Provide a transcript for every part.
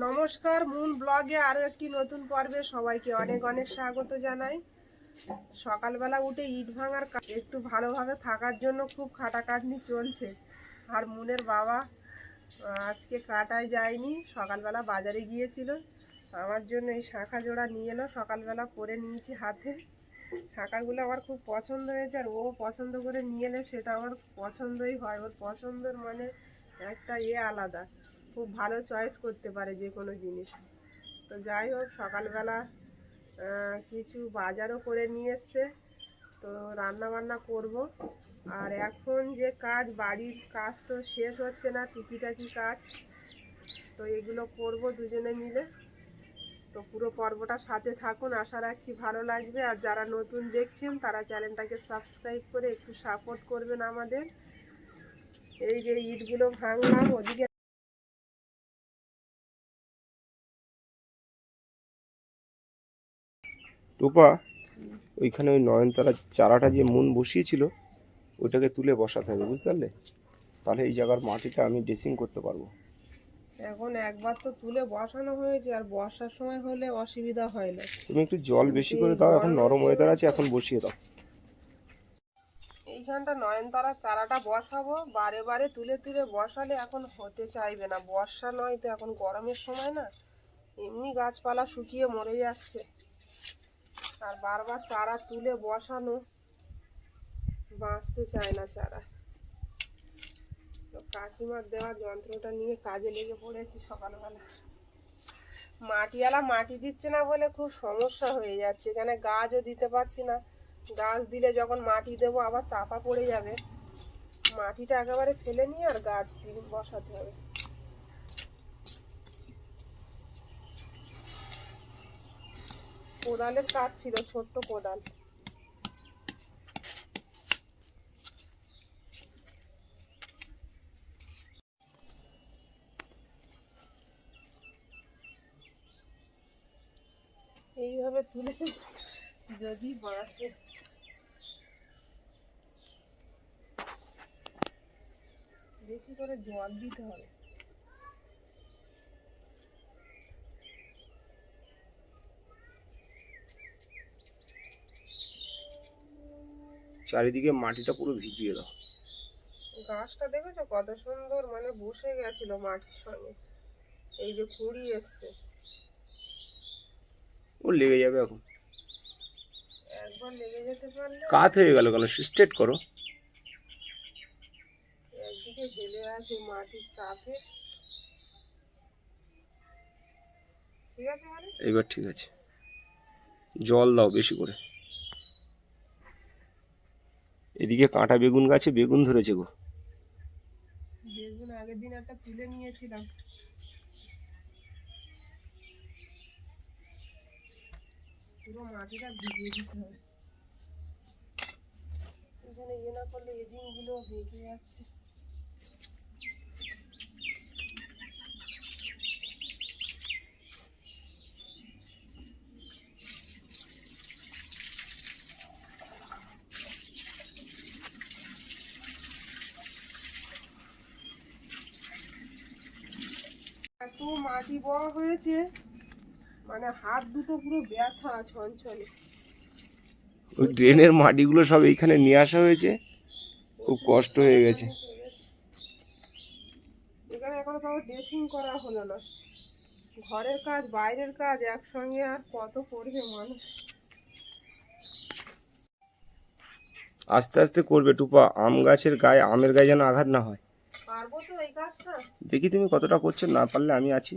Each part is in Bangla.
নমস্কার, মুন ব্লগে আরও একটি নতুন পর্বে সবাইকে অনেক অনেক স্বাগত জানাই। সকালবেলা উঠে ইট ভাঙার একটু ভালোভাবে থাকার জন্য খুব খাটাখাটনি চলছে। আর মুনের বাবা আজকে কাটায় যায়নি, সকালবেলা বাজারে গিয়েছিল। আমার জন্য এই শাঁখা জোড়া নিয়ে এলো, সকালবেলা পরে নিয়েছি হাতে। শাঁখাগুলো আমার খুব পছন্দ হয়েছে, আর ও পছন্দ করে নিয়ে এলে সেটা আমার পছন্দই হয়। ওর পছন্দর মানে একটা ইয়ে আলাদা। খুব ভালো চয়েস করতে পারে যে কোনো জিনিস। তো যাই হোক, সকালবেলা কিছু বাজারও করে নিয়ে এসছে। তো রান্না বান্না করব। আর এখন যে কাজ, বাড়ির কাজ তো শেষ হচ্ছে না, টুকিটাকি কাজ। তো এগুলো করব দুজনে মিলে। তো পুরো পর্বটা সাথে থাকুন, আশা রাখছি ভালো লাগবে। আর যারা নতুন দেখছেন, তারা চ্যানেলটাকে সাবস্ক্রাইব করে একটু সাপোর্ট করবেন আমাদের। এই যে ইটগুলো ভাঙলাম, ওদিকে টুপা ওইখানে ওই নয়নতারা চারাটা যে মন বসিয়েছিল ওইটাকে তুলে বসাতে হবে বুঝতে পারলে? তাহলে এই জায়গার মাটিটা আমি ড্রেসিং করতে পারব। এখন একবার তো তুলে বসানো হয়েছে আর বর্ষার সময় হলে অসুবিধা হয় না। তুমি একটু জল বেশি করে দাও এখন নরম ওয়েদার আছে এখন বসিয়ে দাও। এইখানটা নয়নতারা চারাটা বসাবো বারে বারে তুলে তুলে বসালে এখন হতে চাইবে না। বর্ষা নয় তো এখন গরমের সময় না এমনি গাছপালা শুকিয়ে মরে যাচ্ছে। আর বারবার চারা তুলে বসানো বাঁচতে চায় না চারা। তো কাকিমার দেওয়া যন্ত্রটা নিয়ে কাজে লেগে পড়েছি সকালবেলা। মাটিওয়ালা মাটি দিচ্ছে না বলে খুব সমস্যা হয়ে যাচ্ছে। এখানে গাছও দিতে পারছি না। গাছ দিলে যখন মাটি দেবো আবার চাপা পড়ে যাবে। মাটিটা একেবারে ফেলে নিয়ে আর গাছ দিয়ে বসাতে হবে। কোদালের কাজ ছিল ছোট্ট কোদাল। এইভাবে তুলে যদি বাঁচে। বেশি করে জল দিতে হবে। চারিদিকে মাটিটা পুরো ভিজিয়ে দাও। গাছটা দেখেছ কত সুন্দর? মানে বসে গেছিল মাটির সঙ্গে। এই যে কুড়ি এসছে। ও লেগে যাবে এখন। একবার লেগে যেতে পারলে কাত হয়ে গেল কেন? স্ট্রেট করো। একদিকে হেলে আছে মাটির চাপে। ঠিক আছে মানে? এবার ঠিক আছে। জল দাও বেশি করে। এদিকে কাঁটা বেগুন গাছে বেগুন ধরেছে গো। বেগুন আগের দিন একটা তুলে নিয়েছিলাম। পুরো মাটিটা ভিজিয়ে দিতে হবে। এখানে ইয়ে না করলে এজিংগুলো ভেঙে যাচ্ছে এত মাটি বড় হয়েছে মানে হাত দুটো পুরো ব্যথা ছঞ্ছলে ওই ড্রেনের মাটিগুলো সব এইখানে নিয়ে আসা হয়েছে খুব কষ্ট হয়ে গেছে। এখানে এখনও তাও ড্রেসিং করা হলো না। ঘরের কাজ বাইরের কাজ একসঙ্গে আর কত করবে মানুষ। আস্তে আস্তে করবে টুপা আম গাছের গায়ে আমের গায়ে যেন আঘাত না হয়। পারব তো এই কাজটা? দেখি তুমি কতটা করছ না পারলে আমি আছি।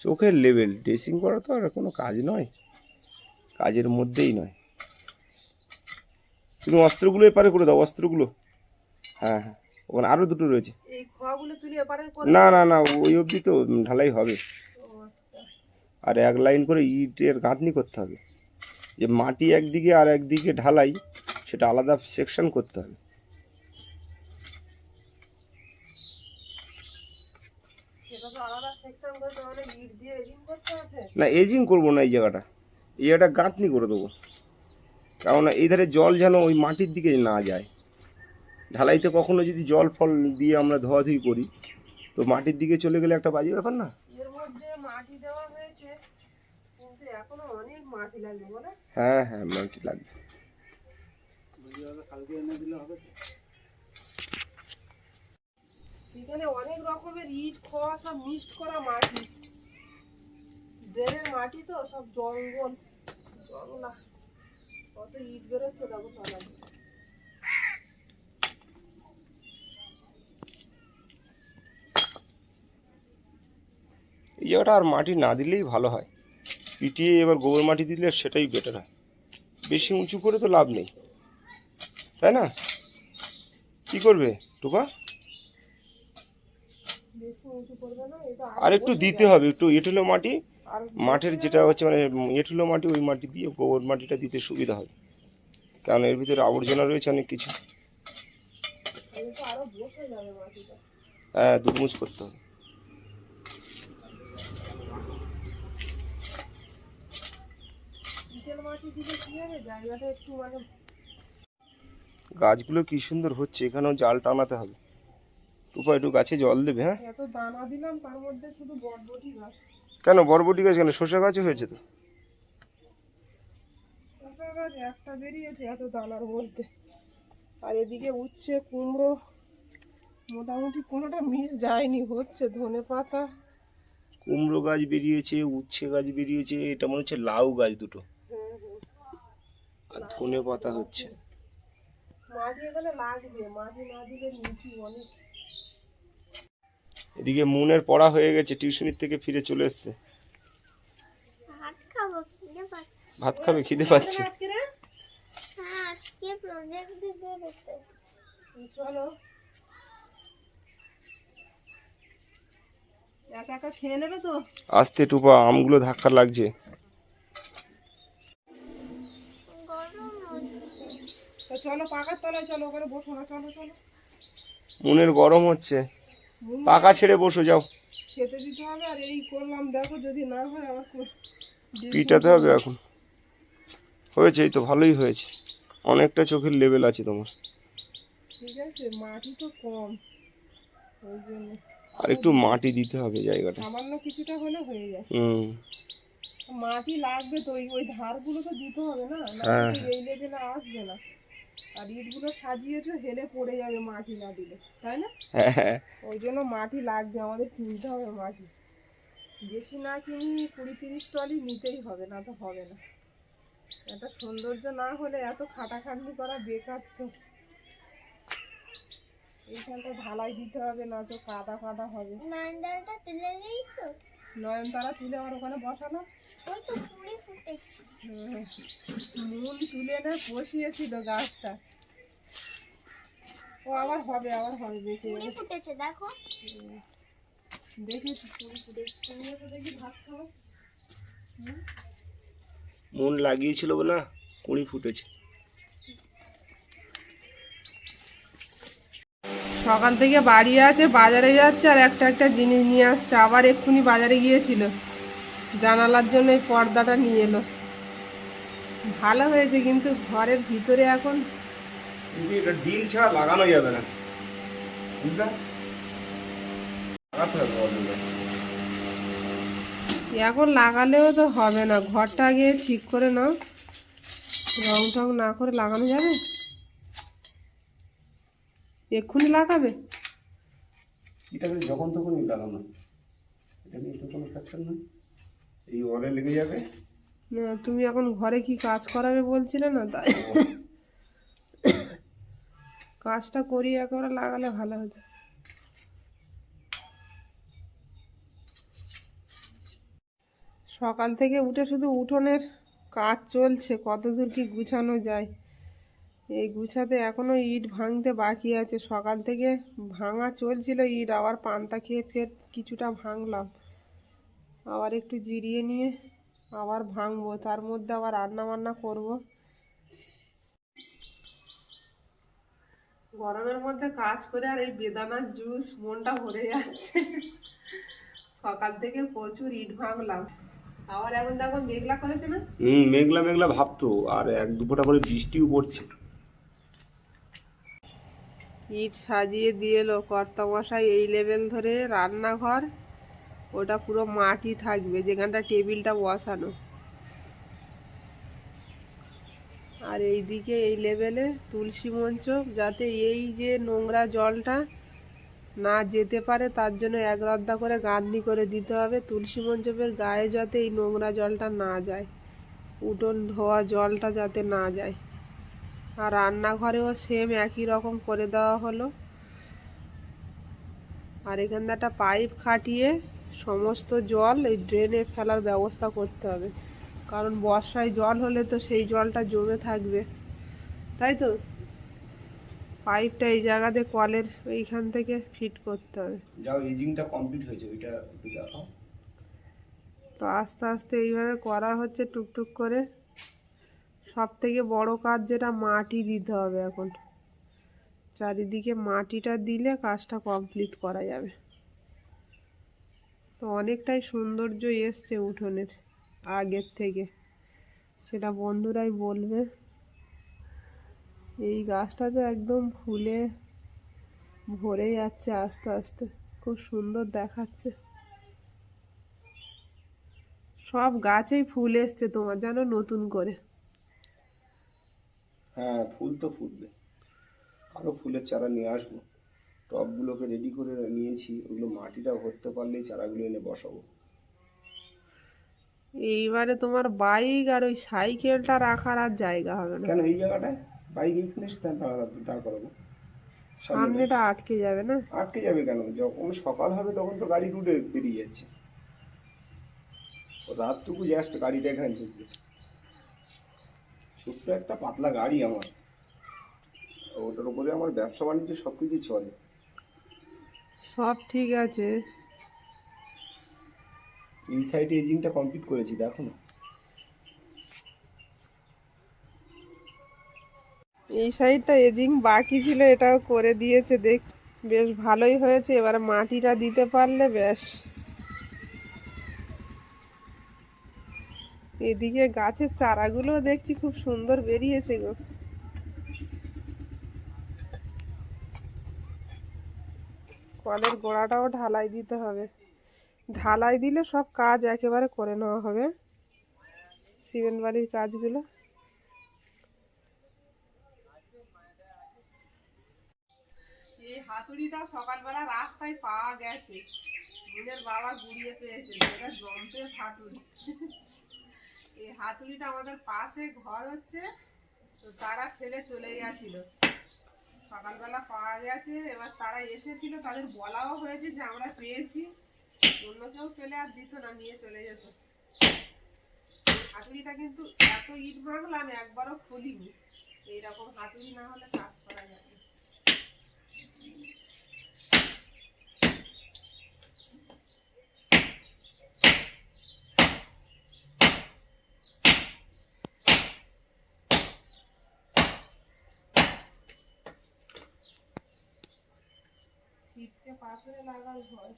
চোখের লেভেল ড্রেসিং করা তো আর কোনো কাজ নয়। কাজের মধ্যেই নয়। তুমি অস্ত্রগুলো এপারে করে দাও অস্ত্রগুলো। হ্যাঁ হ্যাঁ। ওখানে আরও দুটো রয়েছে। না না না ওই অবধি তো ঢালাই হবে। আচ্ছা। আর এক লাইন করে ইটের গাঁথনি করতে হবে। যে মাটি একদিকে আর একদিকে ঢালাই সেটা আলাদা সেকশন করতে হবে সেটা তো আলাদা সেকশন করতে মানে ইট দিয়ে এডিং করতে হবে না এজিং করব না এই জায়গাটা। এই জায়গাটা গাঁথনি করে দেবো। কেননা এই ধারে জল যেন ওই মাটির দিকে না যায়। ঢালাইতে কখনো যদি জল ফল দিয়ে আমরা ধোয়াধুয়ি করি তো মাটির দিকে চলে গেলে একটা বাজে ব্যাপার না? মাটি দেওয়া হয়েছে কিন্তু এখনও অনেক মাটি লাগবে বলে? হ্যাঁ হ্যাঁ মাটি লাগবে। এখানে অনেক রকমের ইট খোয়া সব মিক্সড করা মাটি। ড্রেনের মাটি তো সব জঙ্গল। জঙ্গলা কত ইট বেরোচ্ছে দেখো এই জায়গাটা আর মাটি না দিলেই ভালো হয়। পিটিয়ে এবার গোবর মাটি দিলে সেটাই বেটার হয়। বেশি উঁচু করে তো লাভ নেই। তাই না? কি করবে টুপা আর একটু দিতে হবে একটু এঁটেলো মাটি মাঠের যেটা হচ্ছে মানে এঁটেলো মাটি ওই মাটি দিয়ে গোবর মাটিটা দিতে সুবিধা হয়। কারণ এর ভিতরে আবর্জনা রয়েছে অনেক কিছু। হ্যাঁ দুমুজ করতে হবে। মানে গাছগুলো কি সুন্দর হচ্ছে এখানেও জাল টানাতে হবে। টুপা একটু গাছে জল দেবে হ্যাঁ? এত দানা দিলাম তার মধ্যে শুধু বটবটি গাছ কেন বরবটি গাছ কেন? শসা গাছও হয়েছে তো। একটা বেরিয়েছে এত দানার মধ্যে। আর এদিকে উচ্ছে কুমড়ো মোটামুটি কোনোটা মিস যায়নি হচ্ছে ধনে পাতা। কুমড়ো গাছ বেরিয়েছে উচ্ছে গাছ বেরিয়েছে এটা মনে হচ্ছে লাউ গাছ দুটো। আর ধনে পাতা হচ্ছে। মাটি এখানে লাগবে মাটি না দিলে নিচু অনেক। এদিকে মুনের পড়া হয়ে গেছে টিউশনির থেকে ফিরে চলে এসছে। ভাত খাব খিদে পাচ্ছে। হ্যাঁ আজকে প্রজেক্ট দিতে দিতে। চলো। আস্তে টুপা আমগুলো ধাক্কা লাগছে। গরম চলো পাকার তলায় চলো ওখানে বসো না চলো চলো। মুনের গরম হচ্ছে। পাকা ছেড়ে বসো যাও। খেতে দিতে হবে আর এই করলাম দেখো যদি না হয় আবার পিটাতে হবে। এখন। হয়েছে এই তো ভালোই হয়েছে। অনেকটা চোখের লেভেল আছে তোমার। ঠিক আছে মাটি তো কম ওই জন্য। আর একটু মাটি দিতে হবে জায়গাটা। সামান্য কিছুটা হলে হয়ে যায়। হুম। মাটি লাগবে তো ওই ওই ধারগুলো তো দিতে হবে না হ্যাঁ। এই লেভেলে আসবে না। আর ইটগুলো সাজিয়েছো হেলে পড়ে যাবে মাটি না দিলে তাই না? হ্যাঁ। ওই জন্য মাটি লাগবে আমাদের কিনতে হবে মাটি। বেশি না কিনি কুড়ি তিরিশ টলি নিতেই হবে না তো হবে না। একটা সৌন্দর্য না হলে এত খাটাখাটনি করা বেকার তো। এইখানটা ঢালাই দিতে হবে না তো কাদা কাদা হবে। নান্ডালটা তুলে দিয়েছ নয়নতারা তুলে আমার ওখানে বসানো? ওই তো পুরি মূল তুলে এনে বসিয়েছিল গাছটা। ও আবার হবে আবার হবে ফুটেছে দেখো। দেখি দেখি ভাত মন লাগিয়েছিল বলে না কুড়ি ফুটেছে। সকাল থেকে বাড়ি আছে বাজারে যাচ্ছে আর একটা একটা জিনিস নিয়ে আসছে। আবার এক্ষুনি বাজারে গিয়েছিল। জানালার জন্য এই পর্দাটা নিয়ে এলো। ভালো হয়েছে কিন্তু ঘরের ভিতরে এখন কিন্তু এটা ডিল ছাড়া লাগানো যাবে না। এখন লাগালেও তো হবে না। ঘরটা আগে ঠিক করে নাও। রং টং না করে লাগানো যাবে? এক্ষুনি লাগাবে? এটাকে যখন তখনই লাগানো এটা নিয়ে তো কোনো নয় এই ওয়ালে লেগে যাবে। না তুমি এখন ঘরে কি কাজ করাবে বলছিলে না তাই? কাজটা করি একেবারে লাগালে ভালো হতো। সকাল থেকে উঠে শুধু উঠোনের কাজ চলছে কত দূর কি গুছানো যায়। এই গুছাতে এখনও ইট ভাঙতে বাকি আছে। সকাল থেকে ভাঙা চলছিল ইট, আবার পান্তা খেয়ে ফের কিছুটা ভাঙলাম। আবার একটু জিরিয়ে নিয়ে আবার ভাঙবো, তার মধ্যে আবার রান্না বান্না করব। গরমের মধ্যে কাজ করে আর এই বেদানার জুস মনটা ভরে যাচ্ছে। সকাল থেকে প্রচুর ইট ভাঙলাম। আবার এখন দেখো মেঘলা করেছে না? হুম, মেঘলা মেঘলা ভাবতো। আর এক দুপোটা করে বৃষ্টিও পড়ছে। ইট সাজিয়ে দিয়ে এলো। কর্তামশাই এই লেভেল ধরে রান্নাঘর, ওটা পুরো মাটি থাকবে, যেখানটা টেবিলটা বসানো। আর এইদিকে এই লেভেলে তুলসী মঞ্চ, যাতে এই যে নোংরা জলটা না যেতে পারে, তার জন্য এক রদ্দা করে গাঁথনি করে দিতে হবে। তুলসী মঞ্চপের গায়ে যাতে এই নোংরা জলটা না যায়, উঠোন ধোয়া জলটা যাতে না যায়। আর রান্নাঘরেও সেম একই রকম করে দেওয়া হলো। আর এখানে একটা পাইপ খাটিয়ে সমস্ত জল এই ড্রেনে ফেলার ব্যবস্থা করতে হবে। কারণ বর্ষায় জল হলে তো সেই জলটা জমে থাকবে। তাই তো? পাইপটা এই জায়গাতে কলের এইখান থেকে ফিট করতে হবে। যাও এজিংটা কমপ্লিট হয়েছে ওইটা একটু দেখাও তো আস্তে আস্তে এইভাবে করা হচ্ছে টুকটুক করে। সব থেকে বড় কাজ যেটা, মাটি দিতে হবে এখন। চারিদিকে মাটিটা দিলে কাজটা কমপ্লিট করা যাবে। তো অনেকটাই সৌন্দর্য এসছে উঠোনের আগের থেকে। সেটা বন্ধুরাই বলবে। এই গাছটা তো একদম ফুলে ভরে যাচ্ছে আস্তে আস্তে। খুব সুন্দর দেখাচ্ছে। সব গাছেই ফুল এসছে তোমার জানো নতুন করে। হ্যাঁ ফুল তো ফুটবে। আরও ফুলের চারা নিয়ে আসব। টবগুলোকে রেডি করে নিয়েছি ওগুলো মাটিটা ভরতে পারলেই চারাগুলো এনে বসাবো। এইবারে তোমার বাইক আর ওই সাইকেলটা রাখার আর জায়গা হবে না। কেন এই জায়গাটায়? বাইক এইখানে এসে দাঁড় করাবো। সামনেটা আটকে যাবে না? আটকে যাবে কেন? যখন সকাল হবে তখন তো গাড়ি রুটে বেরিয়ে যাচ্ছে। রাতটুকু জাস্ট গাড়িটা এখানে ঢুকবে। ছোট্ট একটা পাতলা গাড়ি আমার। ওটার উপরে আমার ব্যবসা বাণিজ্য সব কিছু চলে। সব ঠিক আছে। এই সাইডে এজিংটা কমপ্লিট করেছি দেখো না। এই সাইডটা এজিং বাকি ছিল এটাও করে দিয়েছে দেখ। বেশ ভালোই হয়েছে এবার মাটিটা দিতে পারলে বেশ এদিকে গাছের চারাগুলো দেখছি খুব সুন্দর বেরিয়েছে গো। কলের গোড়াটাও ঢালাই দিতে হবে। ঢালাই দিলে সব কাজ একেবারে করে নেওয়া হবে। সিমেন্ট বাড়ির কাজগুলো। এই হাতুড়িটা সকালবেলা রাস্তায় পাওয়া গেছে। বাবা গুড়িয়ে পেয়েছে যন্ত্রের হাতুড়ি। এই হাতুড়িটা আমাদের পাশে ঘর হচ্ছে, তো তারা ফেলে চলে গেছিল। সকালবেলা পাওয়া গেছে, এবার তারা এসেছিল, তাদের বলাও হয়েছে যে আমরা পেয়েছি। অন্য কেউ পেলে আর দিত না, নিয়ে চলে যেত। হাতুড়িটা কিন্তু এত ইট ভাঙলাম একবারও খুলিনি। এইরকম হাতুড়ি না হলে কাজ করা যাবে না। ছিটকে পাথরে লাগার ভয়।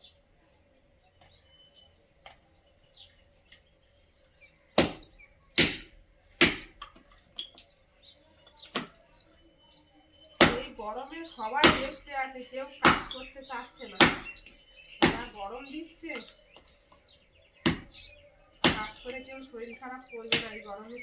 গরমে সবাই রেস্টে আছে, কেউ কাজ করতে চাচ্ছে না। যা গরম দিচ্ছে। কাজ করে কেউ শরীর খারাপ করবে না এই গরমে।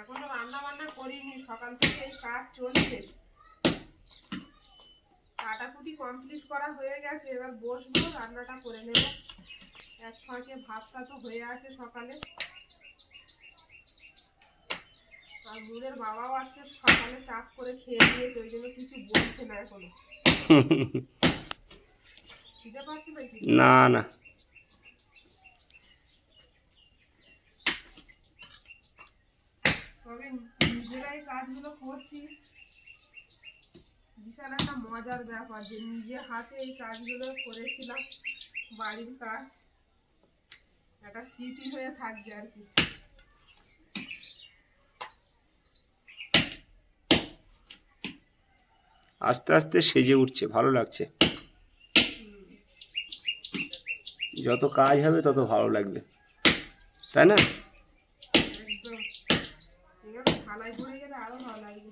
এখনও রান্না বান্না করিনি সকাল থেকে এই কাজ চলছে। কাটাকুটি কমপ্লিট করা হয়ে গেছে এবার বসবো রান্নাটা করে নেব। এক ফাঁকে ভাতটা তো হয়ে আছে সকালে। আর মুরের বাবাও আজকে সকালে চাপ করে খেয়ে নিয়েছে ওই জন্য কিছু বলছে না এখনও। খিদে পাচ্ছে নাকি? না না। তবে নিজেরাই কাজগুলো করছি। বিশাল একটা মজার ব্যাপার যে নিজে হাতে এই কাজগুলো করেছিলাম, বাড়ির কাজ। একটা স্মৃতি হয়ে থাকবে আর কি। আস্তে আস্তে সেজে উঠছে, ভালো লাগছে। যত কাজ হবে তত ভালো লাগবে। তাই না একদম এগুলো থালায় পড়ে গেলে আরও ভালো লাগবে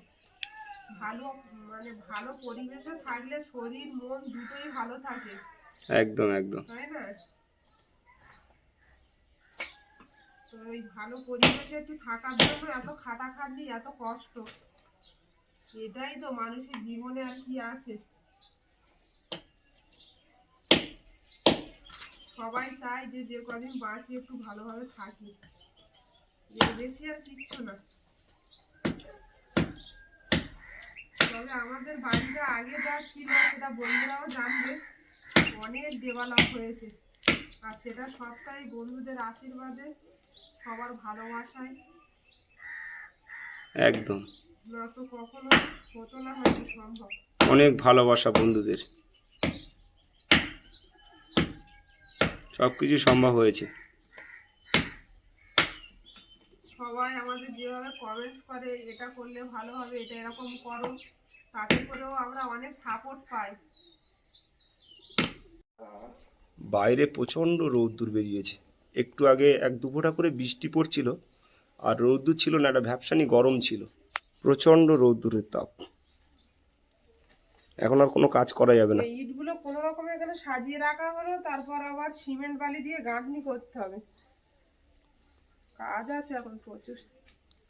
ভালো মানে ভালো পরিবেশে থাকলে শরীর মন দুটোই ভালো থাকে। একদম একদম। তাই না? তো ওই ভালো পরিবেশে একটু থাকার জন্য এত খাটাখাটনি এত কষ্ট। এটাই তো মানুষের জীবনে আর কি আছে। সবাই চায় যে যে কদিন বাঁচি একটু ভালোভাবে থাকি। বেশি আর কিচ্ছু না। তবে আমাদের বাড়িতে আগে যা ছিল সেটা বন্ধুরাও জানবে। অনেক ডেভেলপ হয়েছে। আর সেটা সবটাই বন্ধুদের আশীর্বাদে সবার ভালোবাসায়। একদম। কখনো হতো না হয়তো সম্ভব। অনেক ভালোবাসা বন্ধুদের। সব কিছু সম্ভব হয়েছে। সবাই আমাদের যেভাবে কমেন্টস করে এটা করলে ভালো হবে এটা এরকম করো। তাতে করেও আমরা অনেক সাপোর্ট পাই। বাইরে প্রচণ্ড রৌদ্দুর বেরিয়েছে। একটু আগে এক দুফোঁটা করে বৃষ্টি পড়ছিল আর রৌদ্দুর ছিল না একটা ভ্যাপসানি গরম ছিল। প্রচণ্ড রৌদ্দুরের তাপ। এখন আর কোনো কাজ করা যাবে না। ইটগুলো কোনো রকমে এখানে সাজিয়ে রাখা হলো তারপর আবার সিমেন্ট বালি দিয়ে গাঁথনি করতে হবে। কাজ আছে এখন প্রচুর।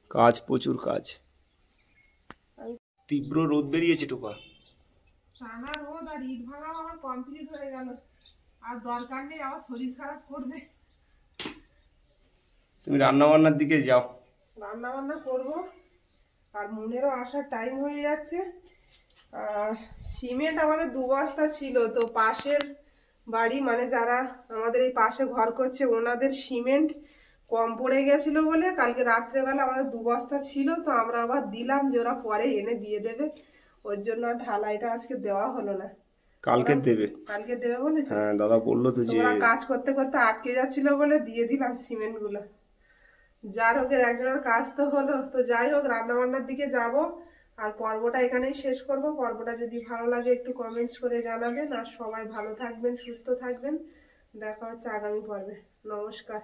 কাজ প্রচুর কাজ। তীব্র রোদ বেরিয়েছে টোপা। টানা রোদ আর ইট ভাঙাও আমার কমপ্লিট হয়ে গেল। আর দরকার নেই আবার শরীর খারাপ করবে। তুমি রান্না বান্নার দিকে যাও। রান্না বান্না করব। আর মনেরও আসার টাইম হয়ে যাচ্ছে। সিমেন্ট আমাদের দু বস্তা ছিল তো পাশের বাড়ি মানে যারা আমাদের এই পাশে ঘর করছে ওনাদের সিমেন্ট কম পড়ে গেছিল বলে কালকে রাত্রেবেলা আমাদের দু বস্তা ছিল তো আমরা আবার দিলাম যে ওরা পরে এনে দিয়ে দেবে। ওর জন্য ঢালাইটা আজকে দেওয়া হলো না। কালকে দেবে? কালকে দেবে বলেছে। হ্যাঁ দাদা বলল তো যে কাজ করতে করতে আটকে যাচ্ছিল বলে দিয়ে দিলাম সিমেন্টগুলো যার হোক একজনের কাজ তো হলো। তো যাই হোক রান্না বান্নার দিকে যাব। আর পর্বটা এখানেই শেষ করব। পর্বটা যদি ভালো লাগে একটু কমেন্টস করে জানাবেন। আর সবাই ভালো থাকবেন সুস্থ থাকবেন। দেখা হচ্ছে আগামী পর্বে। নমস্কার।